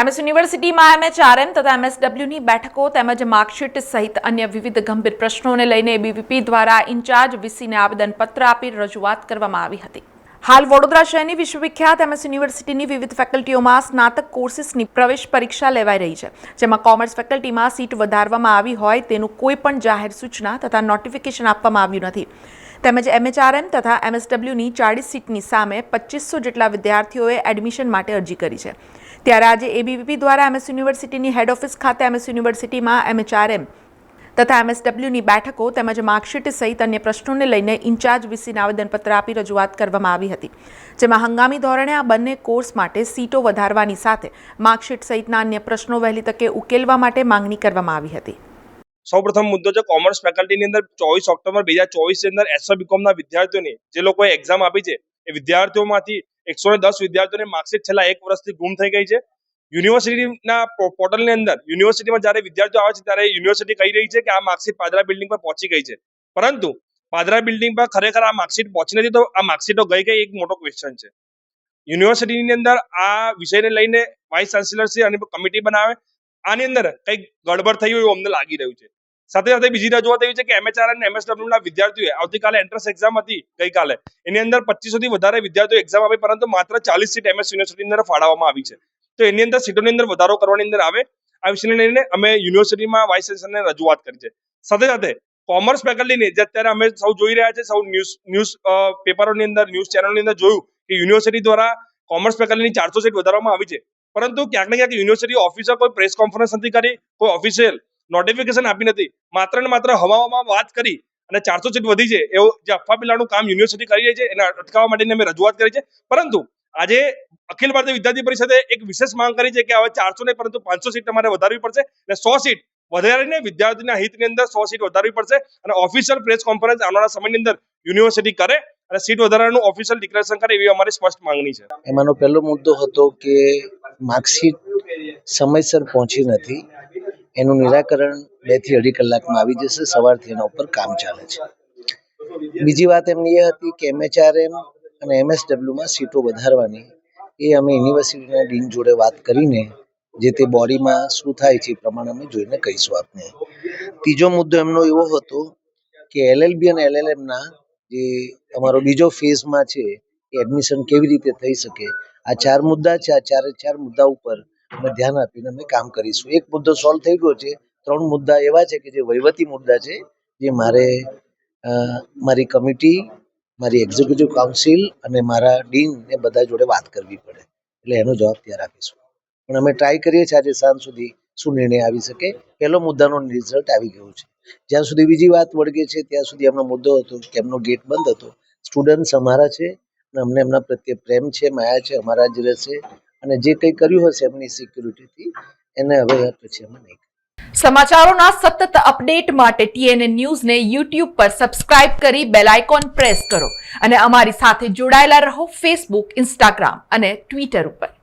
MS યુનિવર્સિટીમાં MHRM તથા એમએસડબ્લ્યુની બેઠકો તેમજ માર્કશીટ સહિત અન્ય વિવિધ ગંભીર પ્રશ્નોને લઈને એબીવીપી દ્વારા ઇન્ચાર્જ વીસીને આવેદનપત્ર આપી રજૂઆત કરવામાં આવી હતી. હાલ વડોદરા શહેરની વિશ્વવિખ્યાત એમએસ યુનિવર્સિટીની વિવિધ ફેકલ્ટીઓમાં સ્નાતક કોર્સીસની પ્રવેશ પરીક્ષા લેવાઈ રહી છે, જેમાં કોમર્સ ફેકલ્ટીમાં સીટ વધારવામાં આવી હોય તેનું કોઈ પણ જાહેર સૂચના તથા નોટિફિકેશન આપવામાં આવ્યું નથી. તેમજ એમએચઆરએમ તથા એમએસડબલ્યુની ચાળીસ સીટની સામે પચીસો જેટલા વિદ્યાર્થીઓએ એડમિશન માટે અરજી કરી છે. ત્યારે આજે એબીવીપી દ્વારા એમએસ યુનિવર્સિટીની હેડ ઓફિસ ખાતે એમએસ યુનિવર્સિટીમાં એમએચઆરએમ તથા એમએસડબલ્યુની બેઠકો તેમજ માર્કશીટ સહિત અન્ય પ્રશ્નોને લઈને ઇન્ચાર્જ વીસીને આવેદનપત્ર આપી રજૂઆત કરવામાં આવી હતી. જેમાં હંગામી ધોરણે આ બંને કોર્સ માટે સીટો વધારવાની સાથે માર્કશીટ સહિતના અન્ય પ્રશ્નો વહેલી તકે ઉકેલવા માટે માંગણી કરવામાં આવી હતી. સૌપ્રથમ મુદ્દો છે કોમર્સ ફેકલ્ટીની અંદર ચોવીસ ઓક્ટોબર બે હજાર ચોવીસની અંદર એસઓ બીકોમના વિદ્યાર્થીઓની જે લોકોએ એક્ઝામ આપી છે, એ વિદ્યાર્થીઓમાંથી એકસો ને દસ વિદ્યાર્થીઓની માર્કશીટ છેલ્લા એક વર્ષથી ગુમ થઈ ગઈ છે. યુનિવર્સિટીના પોર્ટલની અંદર યુનિવર્સિટીમાં જ્યારે વિદ્યાર્થીઓ આવે છે, ત્યારે યુનિવર્સિટી કહી રહી છે કે આ માર્કશીટ પાદરા બિલ્ડિંગ પર પહોંચી ગઈ છે. પરંતુ પાદરા બિલ્ડિંગ પર ખરેખર આ માર્કશીટ પહોંચી નથી, તો આ માર્કશીટો ગઈ ગઈ એક મોટો ક્વેશ્ચન છે. યુનિવર્સિટીની અંદર આ વિષયને લઈને વાઇસ ચાન્સેલરશ્રી અને કમિટી બનાવે, આની અંદર કંઈક ગડબડ થઈ હોય એવું અમને લાગી રહ્યું છે. સાથે સાથે બીજી રજૂઆત એવી છે કે એમએચઆર અને એમએસડબલ્યુ ના વિદ્યાર્થીઓએ આવતીકાલે એન્ટ્રન્સ એક્ઝામ હતી ગઈકાલે. એની અંદર પચીસો થી વધારે વિદ્યાર્થીઓ એક્ઝામ આપી, પરંતુ માત્ર ચાલીસ સીટ એમએસ યુનિવર્સિટી અંદર ફાળવવામાં આવી છે. તો એની અંદર સીટોની અંદર વધારો કરવાની અંદર આવે, આ વિષયને લઈને અમે યુનિવર્સિટીમાં વાઇસ ચાન્સલરને રજૂઆત કરી છે. સાથે સાથે કોમર્સ ફેકલ્ટીની જે અત્યારે અમે સૌ જોઈ રહ્યા છે, સૌ ન્યૂઝ ન્યૂઝ પેપરોની અંદર ન્યૂઝ ચેનલની અંદર જોયું કે યુનિવર્સિટી દ્વારા કોમર્સ ફેકલ્ટીની ચારસો સીટ વધારવામાં આવી છે. પરંતુ ક્યાંક ને ક્યાંક યુનિવર્સિટી ઓફિસર કોઈ પ્રેસ કોન્ફરન્સ નથી કરી, કોઈ ઓફિશિયલ નોટિફિકેશન આપી નથી. માત્ર ને માત્ર હવામાં વાત કરી અને ચારસો સીટ વધી છે એવું જે અફવા પેલાનું કામ યુનિવર્સિટી કરી રહી છે, એને અટકાવવા માટેની અમે રજૂઆત કરી છે. પરંતુ આજે અખિલ ભારતીય વિદ્યાર્થી પરિષદે એક વિશેષ માંગ કરી છે કે હવે ચારસો નહીં, પરંતુ પાંચસો સીટ તમારે વધારવી પડશે અને સો સીટ વધારીને વિદ્યાર્થીના હિતની અંદર સો સીટ વધારવી પડશે અને ઓફિશિયલ પ્રેસ કોન્ફરન્સ આવનારા સમયની અંદર યુનિવર્સિટી કરે અને સીટ વધારવાનું ઓફિશિયલ ડિક્લેરેશન કરે એવી અમારી સ્પષ્ટ માંગણી છે. એમાંનો પહેલો મુદ્દો હતો કે માર્કશીટ સમયસર પહોંચી નથી. એનું નિરાકરણ બેથી અઢી કલાકમાં આવી જશે. સવારથી એના ઉપર કામ ચાલે છે. બીજી વાત એમની એ હતી કે એમએચઆરએમ અને એમએસડબલ્યુમાં સીટો વધારવાની. એ અમે યુનિવર્સિટીના ડીન જોડે વાત કરીને જે તે બોડીમાં શું થાય છે એ પ્રમાણે અમે જોઈને કહીશું આપને. ત્રીજો મુદ્દો એમનો એવો હતો કે એલએલબી અને એલએલએમના જે અમારો બીજો ફેઝમાં છે એ એડમિશન કેવી રીતે થઈ શકે, આ ચાર મુદ્દા છે. આ ચારે ચાર મુદ્દા ઉપર અમે ધ્યાન આપીને અમે કામ કરીશું. એક મુદ્દો સોલ્વ થઈ ગયો છે. ત્રણ મુદ્દા એવા છે કે જે વહીવટી મુદ્દા છે, જે મારે મારી કમિટી, મારી એક્ઝિક્યુટિવ કાઉન્સિલ અને મારા ડીન એ બધા જોડે વાત કરવી પડે. એટલે એનો જવાબ ત્યાં રાખીશું. પણ અમે ટ્રાય કરીએ છીએ આજે સાંજ સુધી શું નિર્ણય આવી શકે. પહેલો મુદ્દાનો રિઝલ્ટ આવી ગયો છે. જ્યાં સુધી બીજી વાત વળગે છે, ત્યાં સુધી એમનો મુદ્દો હતો કે એમનો ગેટ બંધ હતો. સ્ટુડન્ટ્સ અમારા છે અને અમને એમના પ્રત્યે પ્રેમ છે, માયા છે, અમારા જ રહેશે. અને જે કંઈ કર્યું હશે એમની સિક્યુરિટીથી એને હવે પછી અમે નહીં સમાચારોના સતત અપડેટ માટે ટીએનએ ન્યૂઝને યુટ્યુબ પર સબસ્ક્રાઇબ કરી બેલ આઇકોન પ્રેસ કરો. અને અમારી સાથે જોડાયેલા રહો ફેસબુક ઇન્સ્ટાગ્રામ અને ટ્વિટર ઉપર.